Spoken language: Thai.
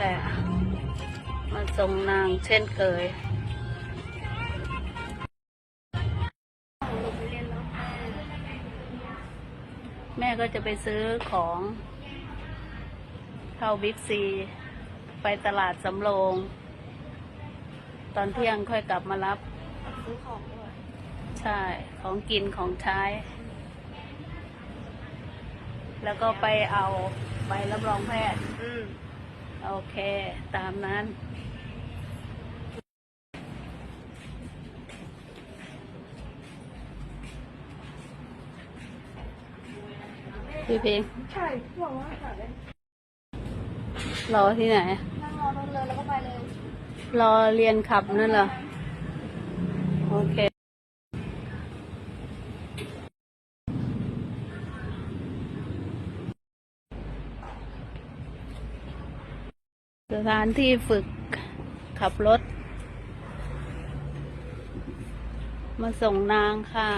แหละ มาส่งนางเช่นเคยแม่ก็จะไปซื้อของเข้าบิ๊กซี ไปตลาดสำโรง ตอนเที่ยงค่อยกลับมารับ ซื้อของด้วย ใช่ ของกินของใช้ แล้วก็ไปเอาใบรับรองแพทย์ โอเค ตามนั้น พี่พิงใช่บอกว่าค่ะเลยรอที่ไหน นั่งรอรถเลยแล้วก็ไปเลย รอเรียนขับนั่นเหรอ โอเค สถานที่ฝึกขับรถ มาส่งนางค่ะ